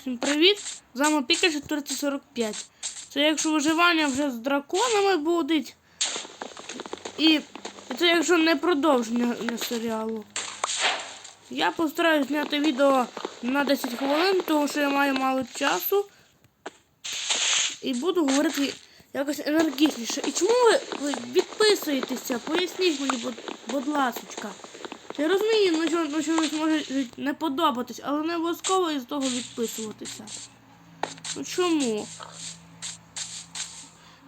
Всім привіт! З вами Піка 445. Це якщо виживання вже з драконами буде. І це якщо не продовження на серіалу. Я постараюсь зняти відео на 10 хвилин, тому що я маю мало часу. І буду говорити якось енергічніше. І чому ви, ви відписуєтеся? Поясніть мені, будь, будь ласочка. Я розумію, ну що, ну чомусь може не подобатись, але не обов'язково із того відписуватися. Ну чому?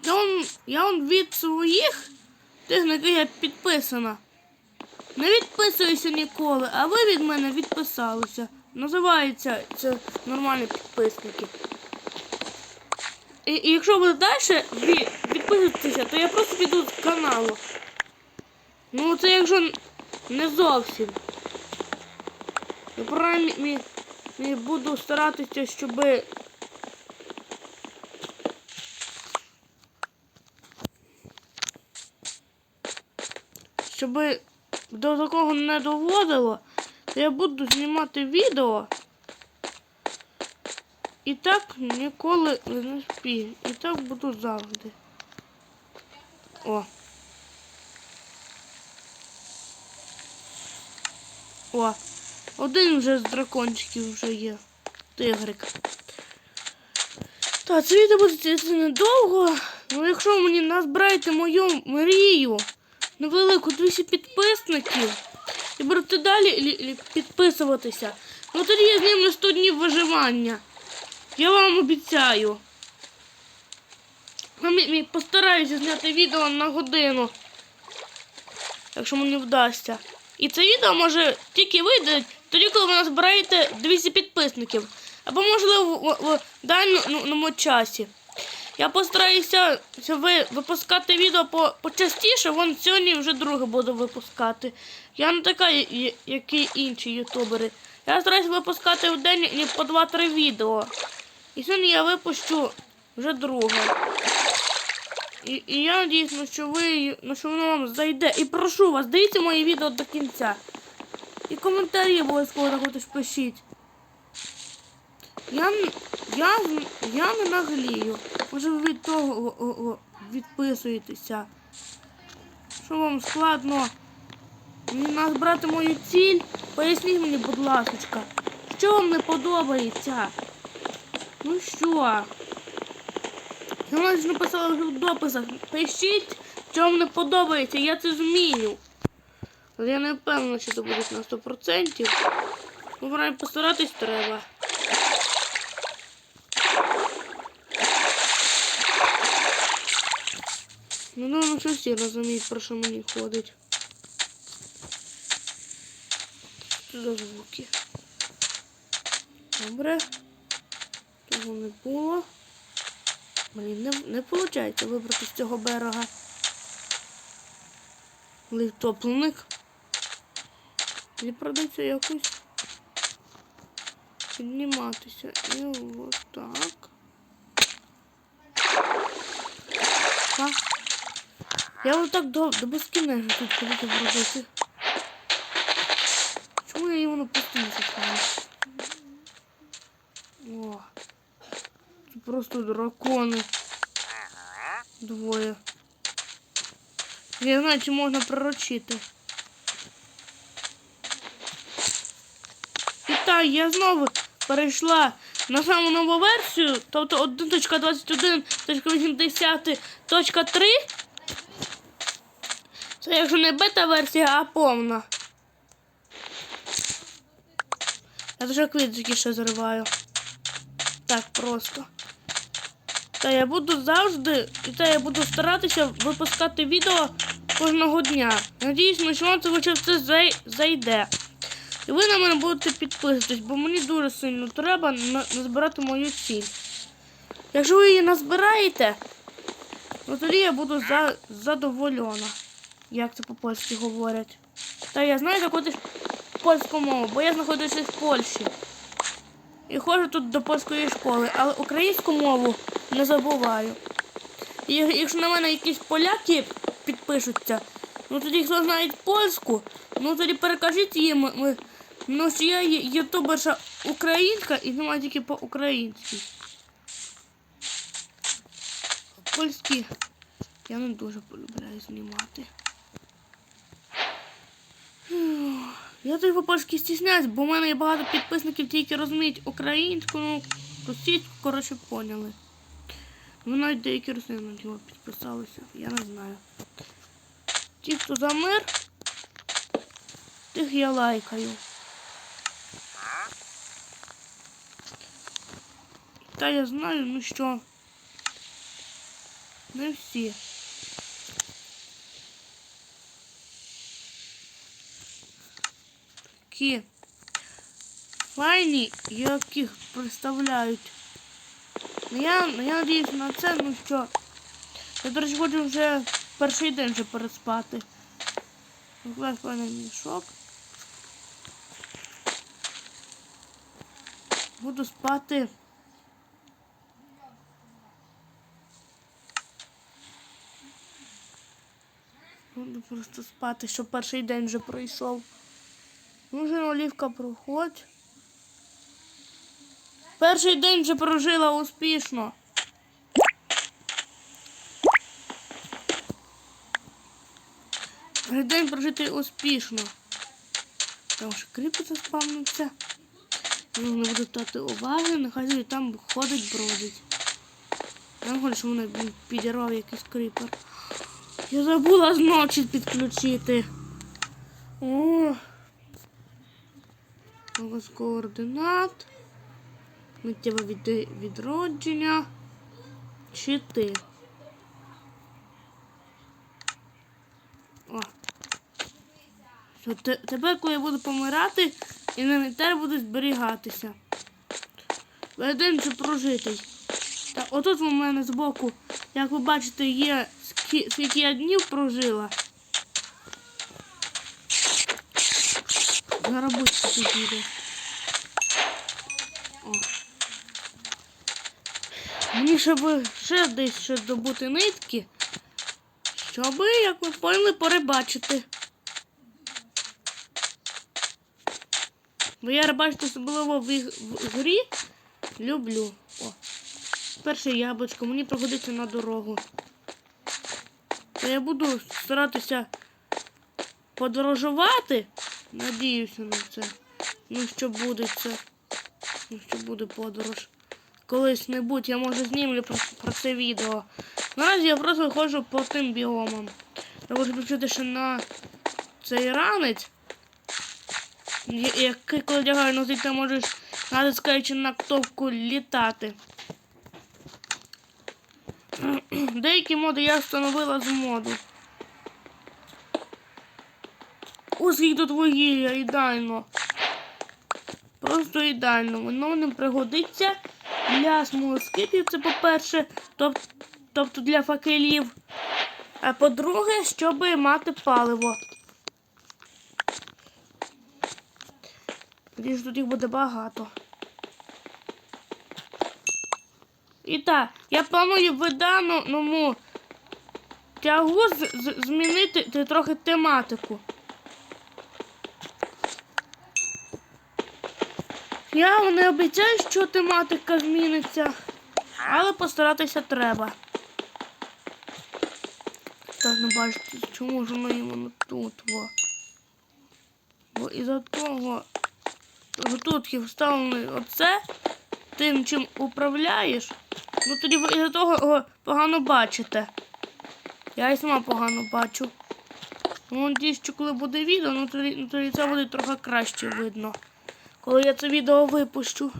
Я он, я он від своїх тих, на яких я підписана. Не відписуюся ніколи, а ви від мене відписалися. Називається це нормальні підписники. І, і якщо ви далі ви відписуєтеся, то я просто піду з каналу. Ну це якщо не зовсім. Я буду старатися, щоб щоб до такого не доводило, то я буду знімати відео. І так ніколи не спію. І так буду завжди. О. О, один вже з дракончиків вже є. Тигрик. Так, це відео буде недовго. Ну якщо мені назбираєте мою мрію на велику 200 підписників і будете далі лі- лі- підписуватися, ну тоді я знімлю 100 днів виживання. Я вам обіцяю. Мі- постараюся зняти відео на годину. Якщо мені вдасться. І це відео може тільки вийде тоді, коли ви назбираєте 200 підписників. Або, можливо, в, в даному часі. Я постараюся ви випускати відео по, почастіше, вон сьогодні вже друге буду випускати. Я не така, як і інші ютубери. Я стараюся випускати в день по 2-3 відео. І сьогодні я випущу вже друге. І, і я надіюсь, що ви ну, що воно вам зайде. І прошу вас, дивіться мої відео до кінця. І коментарі обов'язково також пишіть. Я, я, я не наглію. Може ви від того відписуєтеся. Що вам складно мені назбрати мою ціль? Поясніть мені, будь ласка, що вам не подобається? Ну що? Я навіть написала вже в дописах. Пишіть, що вам не подобається, я це зміню. Але я не впевнена, що це буде на 100%. Ну, вона постаратись треба. Ну, ну, що всі розуміють, про що мені ходить. Що звуки? Добре. Того не було. Блін, не, не виходить вибрати з цього берега. Литопленик. І придеться якось підніматися. І ось так. А? Я отак до, до безкінечно тут ходити бродити. Чому я його постійно стою? О. Просто дракони. Двоє. Я знаю, чи можна пророчити. І так, я знову перейшла на саму нову версію, тобто 1.21.80.3. Це якщо не бета-версія, а повна. Я дуже квіточки ще зриваю. Так просто. Та я буду завжди, і та я буду старатися випускати відео кожного дня. Надіюсь, ну, що це хоча це зайде. І ви на мене будете підписуватись, бо мені дуже сильно треба назбирати мою ціль. Якщо ви її назбираєте, ну тоді я буду за, задоволена. Як це по-польськи говорять. Та я знаю також польську мову, бо я знаходжуся в Польщі. І ходжу тут до польської школи, але українську мову не забуваю. І якщо на мене якісь поляки підпишуться, ну тоді хто знає польську, ну тоді перекажіть їм Ну ж я є ютуберша українська і знімаю тільки по-українськи. Польські я не дуже полюбляю знімати. Я тут по-польськи стісняюсь, бо в мене є багато підписників, ті, які розуміють українську, ну, російську, коротше, поняли. Ну, навіть деякі росіяни на нього підписалися, я не знаю. Ті, хто за мир, тих я лайкаю. Та я знаю, ну що. Не всі. Такі файні, яких представляють. Ну, Я, ну, я надіюсь на це, ну що. Я, до речі, хочу вже перший день вже переспати. Весь певний мішок. Буду спати. Буду просто спати, що перший день вже пройшов. Ну, вже олівка проходь. Перший день вже прожила успішно. Перший день прожитий успішно. Там ще кріпи заспавнився. Ну, не буду дати уваги, нехай собі там ходить, бродить. Я хочу, що мене підірвав якийсь кріпер. Я забула зночі підключити. О. Голос координат. Миттєве від... відродження. Щити. О. Тепер, коли я буду помирати, інвентар буде зберігатися. Один вже прожитий. Так, отут у мене збоку, як ви бачите, є скільки я днів прожила. Зараз будь підійде. О. Мені ще би ще десь ще добути нитки, щоб, як ви поняли, перебачити. Бо я рибачити особливо в, в грі люблю. О. Перше яблучко, мені пригодиться на дорогу. Та я буду старатися подорожувати. Надіюся на це. Ну, що буде це. Ну, що буде подорож. Колись небудь я може знімлю про, про це відео. Наразі я просто ходжу по тим біомам. Я можу включити ще на цей ранець. Який коли одягаю носи, ти можеш натискаючи на кнопку літати. Деякі моди я встановила з моду. Скільки тут вугілля, ідеально. Просто ідеально. Воно не пригодиться для смолоскипів, це по-перше, тоб- тобто для факелів. А по-друге, щоб мати паливо. Надіюсь, тут їх буде багато. І так, я планую в даному тягу змінити трохи тематику. Я не обіцяю, що тематика зміниться, але постаратися треба. Так, не бачите, чому ж воно іменно тут, во. Бо із-за того, що тут є вставлений оце, тим, чим управляєш, ну тоді ви із-за того його погано бачите. Я і сама погано бачу. Ну, надіюсь, що коли буде відео, ну тоді, ну, тоді це буде трохи краще видно. Коли я це відео випущу.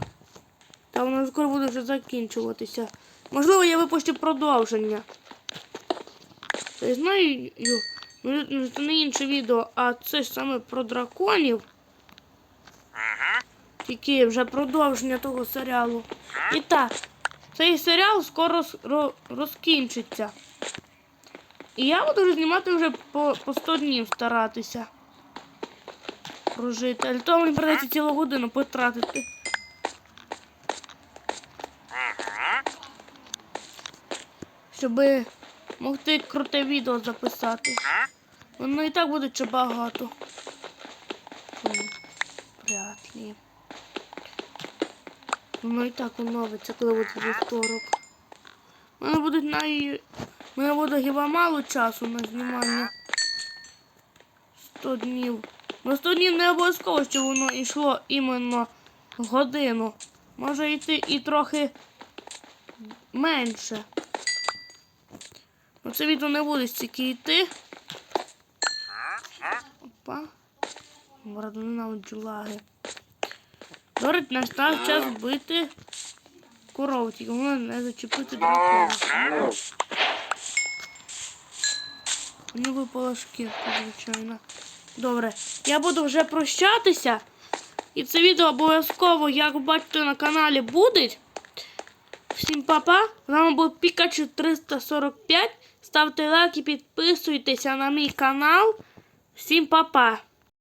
Та воно скоро буде вже закінчуватися. Можливо, я випущу продовження. Я знаю, ну, ну, це не інше відео, а це ж саме про драконів. Тільки вже продовження того серіалу. І так, цей серіал скоро розкінчиться. І я буду знімати вже по, по 100 днів старатися прожити. Але то мені придеться цілу годину потратити. Щоб могти круте відео записати. Воно і так буде ще багато. Прям. Воно і так оновиться, коли буде вівторок. У мене буде най... У мене буде хіба мало часу на знімання. 100 днів. Ну 100 не обов'язково, щоб воно йшло іменно годину. Може йти і трохи менше. Ну це відео не буде стільки йти. Опа. Вроде ненавиджу лаги. Говорить, настав час бити корову, тільки головне не зачепити дракона. Мені випала шкірка, звичайно. Добре, я буду вже прощатися. І це відео обов'язково, як бачите, на каналі буде. Всім папа. З вами був Пікачу 345. Ставте лайк і підписуйтеся на мій канал. Всім папа.